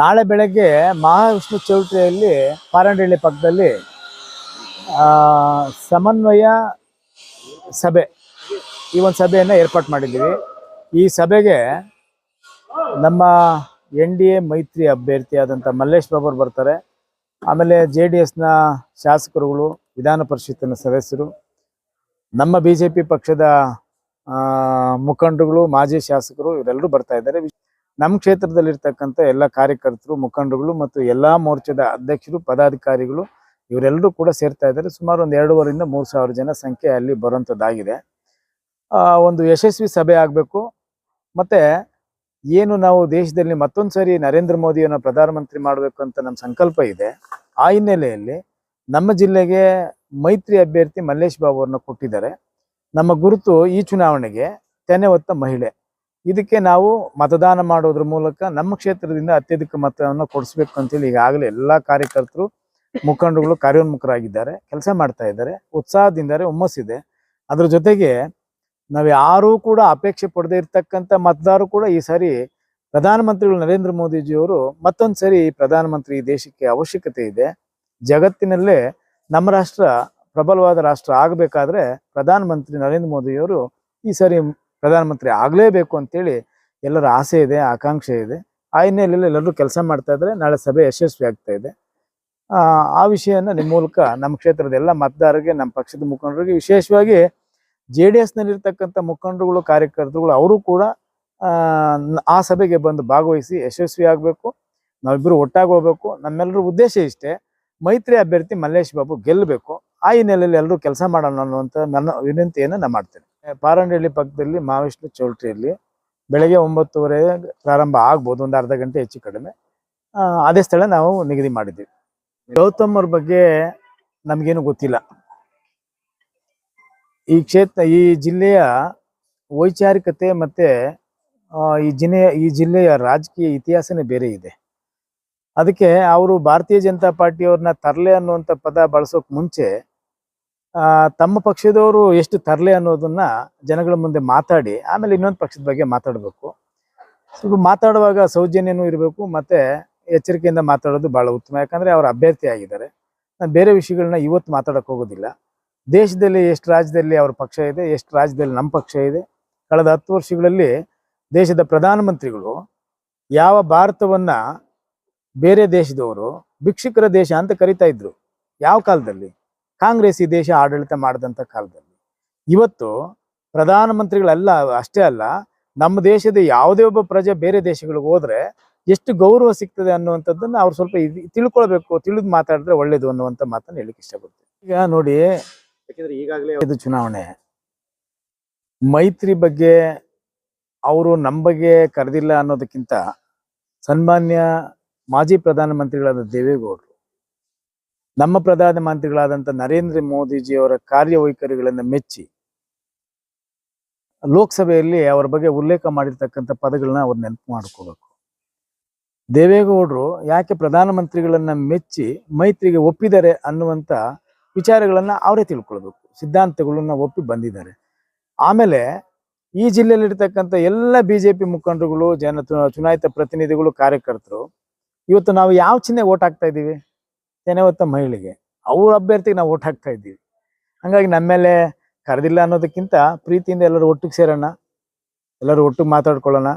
ನಾಳೆ ಬೆಳಗ್ಗೆ ಮಹಾವಿಷ್ಣು ಚೌಟ್ರಿಯಲ್ಲಿ ಪಾರಂಡಳ್ಳಿ ಪಕ್ಕದಲ್ಲಿ ಸಮನ್ವಯ ಸಭೆ, ಈ ಒಂದು ಸಭೆಯನ್ನು ಏರ್ಪಾಟ್ ಮಾಡಿದ್ದೀವಿ. ಈ ಸಭೆಗೆ ನಮ್ಮ ಎನ್ ಡಿ ಎ ಮೈತ್ರಿ ಅಭ್ಯರ್ಥಿಯಾದಂಥ ಮಲ್ಲೇಶ್ ಬಾಬರ್ ಬರ್ತಾರೆ. ಆಮೇಲೆ ಜೆ ಡಿ ಎಸ್ನ ಶಾಸಕರುಗಳು, ವಿಧಾನ ಪರಿಷತ್ತಿನ ಸದಸ್ಯರು, ನಮ್ಮ ಬಿ ಜೆ ಪಿ ಪಕ್ಷದ ಮುಖಂಡರುಗಳು, ಮಾಜಿ ಶಾಸಕರು, ಇವರೆಲ್ಲರೂ ಬರ್ತಾ ಇದ್ದಾರೆ. ನಮ್ಮ ಕ್ಷೇತ್ರದಲ್ಲಿರ್ತಕ್ಕಂಥ ಎಲ್ಲ ಕಾರ್ಯಕರ್ತರು, ಮುಖಂಡರುಗಳು ಮತ್ತು ಎಲ್ಲ ಮೋರ್ಚಾದ ಅಧ್ಯಕ್ಷರು, ಪದಾಧಿಕಾರಿಗಳು ಇವರೆಲ್ಲರೂ ಕೂಡ ಸೇರ್ತಾ ಇದ್ದಾರೆ. ಸುಮಾರು ಒಂದು ಎರಡೂವರೆಯಿಂದ ಮೂರು ಸಾವಿರ ಜನ ಸಂಖ್ಯೆ ಅಲ್ಲಿ ಬರುವಂಥದ್ದಾಗಿದೆ ಒಂದು ಯಶಸ್ವಿ ಸಭೆ ಆಗಬೇಕು. ಮತ್ತೆ ಏನು ನಾವು ದೇಶದಲ್ಲಿ ಮತ್ತೊಂದು ಸರಿ ನರೇಂದ್ರ ಮೋದಿಯನ್ನು ಪ್ರಧಾನಮಂತ್ರಿ ಮಾಡಬೇಕು ಅಂತ ನಮ್ಮ ಸಂಕಲ್ಪ ಇದೆ. ಆ ಹಿನ್ನೆಲೆಯಲ್ಲಿ ನಮ್ಮ ಜಿಲ್ಲೆಗೆ ಮೈತ್ರಿ ಅಭ್ಯರ್ಥಿ ಮಲ್ಲೇಶ್ ಬಾಬು ಅವ್ರನ್ನ ಕೊಟ್ಟಿದ್ದಾರೆ. ನಮ್ಮ ಗುರುತು ಈ ಚುನಾವಣೆಗೆ ತೆನೆ ಹೊತ್ತ ಮಹಿಳೆ. ಇದಕ್ಕೆ ನಾವು ಮತದಾನ ಮಾಡೋದ್ರ ಮೂಲಕ ನಮ್ಮ ಕ್ಷೇತ್ರದಿಂದ ಅತ್ಯಧಿಕ ಮತವನ್ನು ಕೊಡಿಸ್ಬೇಕು ಅಂತೇಳಿ ಈಗಾಗಲೇ ಎಲ್ಲ ಕಾರ್ಯಕರ್ತರು, ಮುಖಂಡರುಗಳು ಕಾರ್ಯೋನ್ಮುಖರಾಗಿದ್ದಾರೆ, ಕೆಲಸ ಮಾಡ್ತಾ ಇದ್ದಾರೆ, ಉತ್ಸಾಹದಿಂದಾರೆ ಹುಮ್ಮಸ್ಸಿದೆ ಅದ್ರ ಜೊತೆಗೆ ನಾವು ಯಾರೂ ಕೂಡ ಅಪೇಕ್ಷೆ ಪಡೆದೇ ಇರ್ತಕ್ಕಂಥ ಮತದಾರರು ಕೂಡ ಈ ಸಾರಿ ಪ್ರಧಾನಮಂತ್ರಿಗಳು ನರೇಂದ್ರ ಮೋದಿಜಿಯವರು ಮತ್ತೊಂದು ಸರಿ ಪ್ರಧಾನಮಂತ್ರಿ ಈ ದೇಶಕ್ಕೆ ಅವಶ್ಯಕತೆ ಇದೆ. ಜಗತ್ತಿನಲ್ಲೇ ನಮ್ಮ ರಾಷ್ಟ್ರ ಪ್ರಬಲವಾದ ರಾಷ್ಟ್ರ ಆಗಬೇಕಾದ್ರೆ ಪ್ರಧಾನಮಂತ್ರಿ ನರೇಂದ್ರ ಮೋದಿಯವರು ಈ ಸಾರಿ ಪ್ರಧಾನಮಂತ್ರಿ ಆಗಲೇಬೇಕು ಅಂತೇಳಿ ಎಲ್ಲರ ಆಸೆ ಇದೆ ಆಕಾಂಕ್ಷೆ ಇದೆ. ಆ ಹಿನ್ನೆಲೆಯಲ್ಲಿ ಎಲ್ಲರೂ ಕೆಲಸ ಮಾಡ್ತಾ ಇದ್ರೆ ನಾಳೆ ಸಭೆ ಯಶಸ್ವಿ ಆಗ್ತಾ ಇದೆ. ಆ, ವಿಷಯನ ನಿಮ್ಮ ಮೂಲಕ ನಮ್ಮ ಕ್ಷೇತ್ರದ ಎಲ್ಲ ಮತದಾರರಿಗೆ ನಮ್ಮ ಪಕ್ಷದ ಮುಖಂಡರಿಗೆ ವಿಶೇಷವಾಗಿ ಜೆ ಡಿ ಎಸ್ನಲ್ಲಿರ್ತಕ್ಕಂಥ ಮುಖಂಡರುಗಳು ಕಾರ್ಯಕರ್ತರುಗಳು ಅವರು ಕೂಡ ಆ ಸಭೆಗೆ ಬಂದು ಭಾಗವಹಿಸಿ ಯಶಸ್ವಿ ಆಗಬೇಕು. ನಾವಿಬ್ಬರು ಒಟ್ಟಾಗಿ ಹೋಗ್ಬೇಕು. ನಮ್ಮೆಲ್ಲರ ಉದ್ದೇಶ ಇಷ್ಟೇ. ಮೈತ್ರಿ ಅಭ್ಯರ್ಥಿ ಮಲ್ಲೇಶ್ ಬಾಬು ಗೆಲ್ಲಬೇಕು. ಆ ಹಿನ್ನೆಲೆಯಲ್ಲಿ ಎಲ್ಲರೂ ಕೆಲಸ ಮಾಡೋಣ ಅನ್ನುವಂಥ ನನ್ನ ವಿನಂತಿಯನ್ನು ನಾನು ಮಾಡ್ತೇನೆ. ಪಾರಂಡಳ್ಳಿ ಪಕ್ಕದಲ್ಲಿ ಮಹಾವಿಷ್ಣು ಚೌಲ್ಟ್ರಿಯಲ್ಲಿ ಬೆಳಗ್ಗೆ ಒಂಬತ್ತುವರೆ ಪ್ರಾರಂಭ ಆಗ್ಬೋದು, ಒಂದು ಅರ್ಧ ಗಂಟೆ ಹೆಚ್ಚು ಕಡಿಮೆ. ಅದೇ ಸ್ಥಳ ನಾವು ನಿಗದಿ ಮಾಡಿದ್ದೀವಿ. ಗೌತಮರ ಬಗ್ಗೆ ನಮಗೇನು ಗೊತ್ತಿಲ್ಲ. ಈ ಕ್ಷೇತ್ರ, ಈ ಜಿಲ್ಲೆಯ ವೈಚಾರಿಕತೆ ಮತ್ತೆ ಈ ಜಿಲ್ಲೆಯ ಈ ಜಿಲ್ಲೆಯ ರಾಜಕೀಯ ಇತಿಹಾಸನೇ ಬೇರೆ ಇದೆ. ಅದಕ್ಕೆ ಅವರು ಭಾರತೀಯ ಜನತಾ ಪಾರ್ಟಿಯವ್ರನ್ನ ತರಲೆ ಅನ್ನುವಂಥ ಪದ ಬಳಸೋಕೆ ಮುಂಚೆ ತಮ್ಮ ಪಕ್ಷದವರು ಎಷ್ಟು ತರಲೆ ಅನ್ನೋದನ್ನ ಜನಗಳ ಮುಂದೆ ಮಾತಾಡಿ, ಆಮೇಲೆ ಇನ್ನೊಂದು ಪಕ್ಷದ ಬಗ್ಗೆ ಮಾತಾಡಬೇಕು. ಸ್ವಲ್ಪ ಮಾತಾಡುವಾಗ ಸೌಜನ್ಯನೂ ಇರಬೇಕು, ಮತ್ತೆ ಎಚ್ಚರಿಕೆಯಿಂದ ಮಾತಾಡೋದು ಬಹಳ ಉತ್ತಮ. ಯಾಕಂದ್ರೆ ಅವರು ಅಭ್ಯರ್ಥಿ ಆಗಿದ್ದಾರೆ. ನಾನು ಬೇರೆ ವಿಷಯಗಳನ್ನ ಇವತ್ತು ಮಾತಾಡಕ್ ಹೋಗೋದಿಲ್ಲ. ದೇಶದಲ್ಲಿ ಎಷ್ಟು ರಾಜ್ಯದಲ್ಲಿ ಅವ್ರ ಪಕ್ಷ ಇದೆ, ಎಷ್ಟು ರಾಜ್ಯದಲ್ಲಿ ನಮ್ಮ ಪಕ್ಷ ಇದೆ. ಕಳೆದ ಹತ್ತು ವರ್ಷಗಳಲ್ಲಿ ದೇಶದ ಪ್ರಧಾನಮಂತ್ರಿಗಳು ಯಾವ ಭಾರತವನ್ನ ಬೇರೆ ದೇಶದವರು, ಭಿಕ್ಷುಕರ ದೇಶ ಅಂತ ಕರಿತಾ ಇದ್ರು. ಯಾವ ಕಾಲದಲ್ಲಿ? ಕಾಂಗ್ರೆಸ್ ಈ ದೇಶ ಆಡಳಿತ ಮಾಡಿದಂಥ ಕಾಲದಲ್ಲಿ. ಇವತ್ತು ಪ್ರಧಾನಮಂತ್ರಿಗಳೆಲ್ಲ ಅಷ್ಟೇ ಅಲ್ಲ ನಮ್ಮ ದೇಶದ ಯಾವುದೇ ಒಬ್ಬ ಪ್ರಜೆ ಬೇರೆ ದೇಶಗಳಿಗೆ ಹೋದ್ರೆ ಎಷ್ಟು ಗೌರವ ಸಿಗ್ತದೆ ಅನ್ನುವಂಥದ್ದನ್ನು ಅವ್ರು ಸ್ವಲ್ಪ ತಿಳ್ಕೊಳ್ಬೇಕು ತಿಳಿದು ಮಾತಾಡಿದ್ರೆ ಒಳ್ಳೇದು ಅನ್ನುವಂಥ ಮಾತನ್ನು ಹೇಳಿಕ್ಕೆ ಇಷ್ಟಪಡ್ತೀನಿ. ಈಗ ನೋಡಿ ಯಾಕಂದ್ರೆ ಈಗಾಗಲೇ ಇದು ಚುನಾವಣೆ. ಮೈತ್ರಿ ಬಗ್ಗೆ ಅವರು ನಮ್ಮ ಬಗ್ಗೆ ಕರೆದಿಲ್ಲ ಅನ್ನೋದಕ್ಕಿಂತ ಸನ್ಮಾನ್ಯ ಮಾಜಿ ಪ್ರಧಾನಮಂತ್ರಿಗಳಾದ ದೇವೇಗೌಡರು ನಮ್ಮ ಪ್ರಧಾನಮಂತ್ರಿಗಳಾದಂಥ ನರೇಂದ್ರ ಮೋದಿಜಿಯವರ ಕಾರ್ಯವೈಖರಿಗಳನ್ನು ಮೆಚ್ಚಿ ಲೋಕಸಭೆಯಲ್ಲಿ ಅವರ ಬಗ್ಗೆ ಉಲ್ಲೇಖ ಮಾಡಿರ್ತಕ್ಕಂಥ ಪದಗಳನ್ನ ಅವ್ರು ನೆನಪು ಮಾಡ್ಕೋಬೇಕು. ದೇವೇಗೌಡರು ಯಾಕೆ ಪ್ರಧಾನಮಂತ್ರಿಗಳನ್ನ ಮೆಚ್ಚಿ ಮೈತ್ರಿಗೆ ಒಪ್ಪಿದ್ದಾರೆ ಅನ್ನುವಂಥ ವಿಚಾರಗಳನ್ನ ಅವರೇ ತಿಳ್ಕೊಳ್ಬೇಕು. ಸಿದ್ಧಾಂತಗಳನ್ನ ಒಪ್ಪಿ ಬಂದಿದ್ದಾರೆ. ಆಮೇಲೆ ಈ ಜಿಲ್ಲೆಯಲ್ಲಿರ್ತಕ್ಕಂಥ ಎಲ್ಲ ಬಿ ಜೆ ಮುಖಂಡರುಗಳು, ಜನ ಚುನಾಯಿತ ಪ್ರತಿನಿಧಿಗಳು, ಕಾರ್ಯಕರ್ತರು, ಇವತ್ತು ನಾವು ಯಾವ ಚಿಹ್ನೆ ಓಟ್ ಹಾಕ್ತಾ ಇದ್ದೀವಿ? ತೆನೆವತ್ತ ಮಹಿಳೆಗೆ. ಅವ್ರ ಅಭ್ಯರ್ಥಿಗೆ ನಾವು ಓಟ್ ಹಾಕ್ತಾ ಇದ್ದೀವಿ. ಹಂಗಾಗಿ ನಮ್ಮ ಮೇಲೆ ಕರೆದಿಲ್ಲ ಅನ್ನೋದಕ್ಕಿಂತ ಪ್ರೀತಿಯಿಂದ ಎಲ್ಲರೂ ಒಟ್ಟಿಗೆ ಸೇರೋಣ, ಎಲ್ಲರೂ ಒಟ್ಟಿಗೆ ಮಾತಾಡ್ಕೊಳ್ಳೋಣ.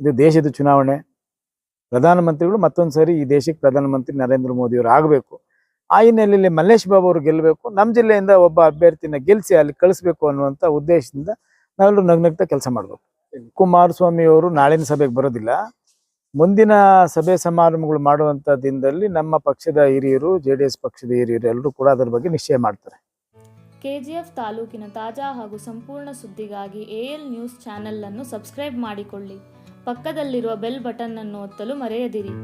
ಇದು ದೇಶದ ಚುನಾವಣೆ. ಪ್ರಧಾನಮಂತ್ರಿಗಳು ಮತ್ತೊಂದು ಸರಿ ಈ ದೇಶಕ್ಕೆ ಪ್ರಧಾನಮಂತ್ರಿ ನರೇಂದ್ರ ಮೋದಿ ಅವರು ಆಗಬೇಕು. ಆ ಹಿನ್ನೆಲೆಯಲ್ಲಿ ಮಲ್ಲೇಶ್ ಬಾಬು ಅವರು ಗೆಲ್ಲಬೇಕು, ನಮ್ಮ ಜಿಲ್ಲೆಯಿಂದ ಒಬ್ಬ ಅಭ್ಯರ್ಥಿನ ಗೆಲ್ಲಿಸಿ ಅಲ್ಲಿ ಕಳಿಸ್ಬೇಕು ಅನ್ನುವಂಥ ಉದ್ದೇಶದಿಂದ ನಾವೆಲ್ಲರೂ ನಗ್ನಗ್ತಾ ಕೆಲಸ ಮಾಡಬೇಕು. ಕುಮಾರಸ್ವಾಮಿ ಅವರು ನಾಳಿನ ಸಭೆಗೆ ಬರೋದಿಲ್ಲ. ಮುಂದಿನ ಸಭೆ ಸಮಾರಂಭಗಳು ಮಾಡುವಂತ ದಿನದಲ್ಲಿ ನಮ್ಮ ಪಕ್ಷದ ಹಿರಿಯರು ಜೆ ಪಕ್ಷದ ಹಿರಿಯರು ಎಲ್ಲರೂ ಕೂಡ ಅದರ ಬಗ್ಗೆ ನಿಶ್ಚಯ ಮಾಡ್ತಾರೆ. ಕೆಜಿಎಫ್ ತಾಲೂಕಿನ ತಾಜಾ ಹಾಗೂ ಸಂಪೂರ್ಣ ಸುದ್ದಿಗಾಗಿ ಎಎಲ್ ನ್ಯೂಸ್ ಚಾನೆಲ್ ಅನ್ನು ಸಬ್ಸ್ಕ್ರೈಬ್ ಮಾಡಿಕೊಳ್ಳಿ. ಪಕ್ಕದಲ್ಲಿರುವ ಬೆಲ್ ಬಟನ್ ಅನ್ನು ಒತ್ತಲು ಮರೆಯದಿರಿ.